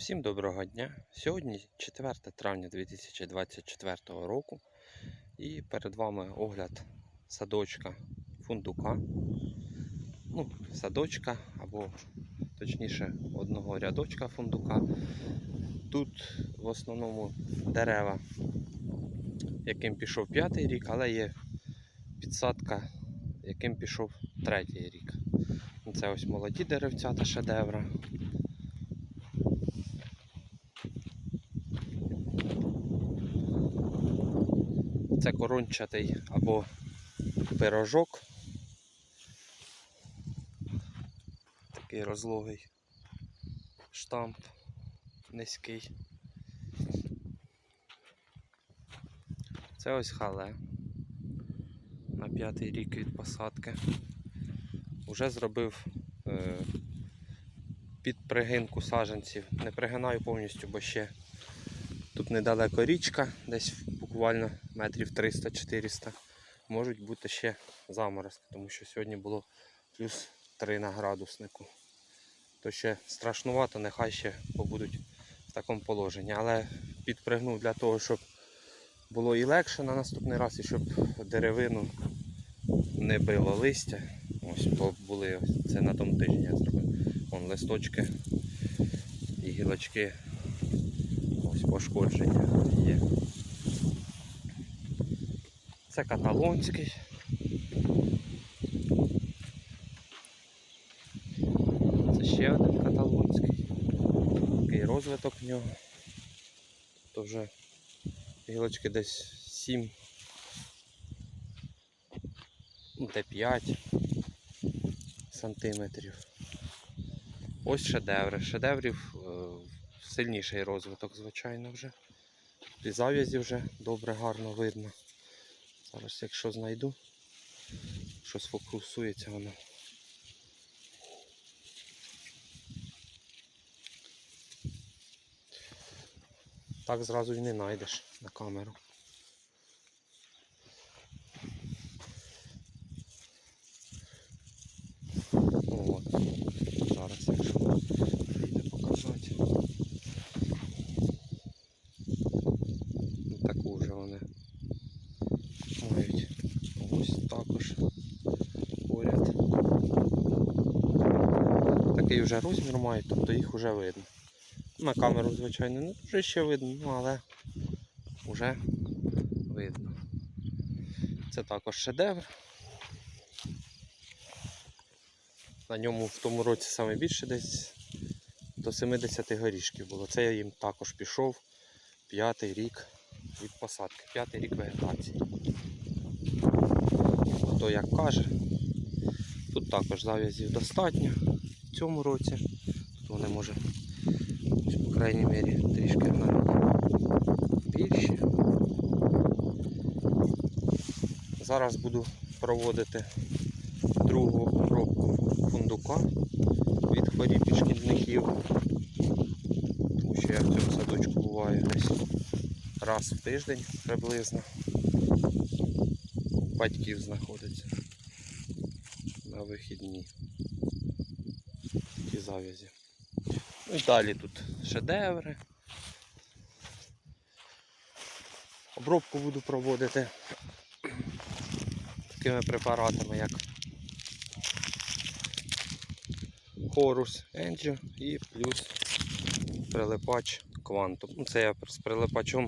Всім доброго дня! Сьогодні 4 травня 2024 року і перед вами огляд садочка фундука. Ну, садочка або точніше одного рядочка фундука. Тут в основному дерева, яким пішов п'ятий рік, але є підсадка, яким пішов третій рік. Це ось молоді деревця та шедевра. Це корончатий або пирожок. Такий розлогий штамп низький. Це ось хале на п'ятий рік від посадки. Уже зробив е, під пригинку саджанців. Не пригинаю повністю, бо ще тут недалеко річка, десь буквально метрів 300-400. Можуть бути ще заморозки, тому що сьогодні було плюс 3 на градуснику. То ще страшнувато, нехай ще побудуть в такому положенні. Але підпригнув для того, щоб було і легше на наступний раз, і щоб деревину не било листя. Ось були це на тому тижні я зробив. Вон листочки і гілочки. Ось пошкодження є. Це каталонський. Це ще один каталонський. Такий розвиток в нього. То вже гілочки десь 7, ну, де 5 сантиметрів. Ось шедеври. Шедеврів е, сильніший розвиток, звичайно, вже. І зав'язі вже добре, гарно видно. Зараз, якщо знайду, що сфокусується воно. Так зразу і не знайдеш на камеру. От. Зараз, якщо вийде показати. Ну, Таку вже вони мають ось також поряд. Такий вже розмір мають, тобто їх вже видно. На камеру, звичайно, не дуже ще видно, ну але вже видно. Це також шедевр. На ньому в тому році саме більше десь до 70 горішків було. Це я їм також пішов п'ятий рік від посадки, п'ятий рік вегетації. Хто як каже, тут також зав'язів достатньо цьому році. Тут вони може, по крайній мірі, трішки навіть більші. Зараз буду проводити другу обробку фундука від хворіб і шкідників. Тому що я в цьому садочку буваю десь раз в тиждень приблизно. Батьків знаходиться на вихідні завязі. Ну і далі тут шедеври. Обробку буду проводити такими препаратами, як Хорус Енджо і плюс прилипач Quantum. Ну, це я з прилипачом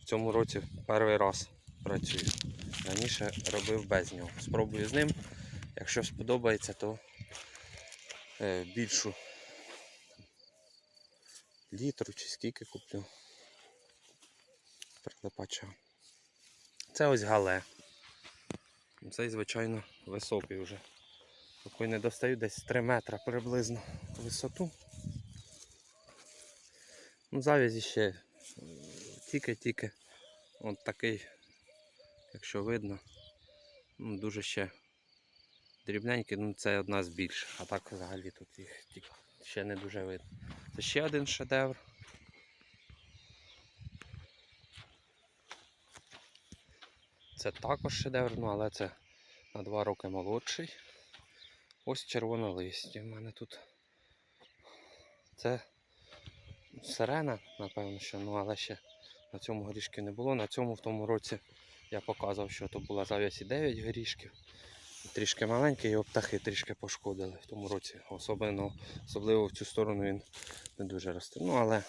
в цьому році перший раз працюю. Раніше робив без нього. Спробую з ним. Якщо сподобається, то більшу літру чи скільки куплю прилипача. Це ось гале. Цей, звичайно, високий вже. Такий не достаю десь 3 метра приблизно висоту. Ну, завязі ще е, тільки-тільки от такий, якщо видно, ну, дуже ще дрібненький, ну це одна з більших, а так взагалі тут їх тільки ще не дуже видно. Це ще один шедевр. Це також шедевр, ну але це на 2 роки молодший. Ось червоне листя в мене тут. Це сирена, напевно, що, ну але ще на цьому горішки не було. На цьому в тому році я показував, що то була зав'язі 9 горішків. Трішки маленький, його птахи трішки пошкодили в тому році. Особливо, особливо в цю сторону він не дуже росте. Ну, але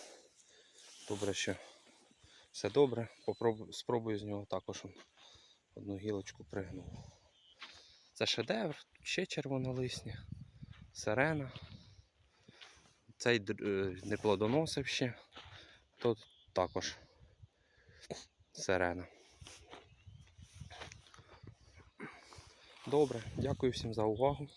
добре, що все добре. Попробую, спробую з нього також одну гілочку пригнув. Це шедевр, ще червонолисні, сирена. Цей е, не плодоносив ще. Тут також сирена. Добре, дякую всім за увагу.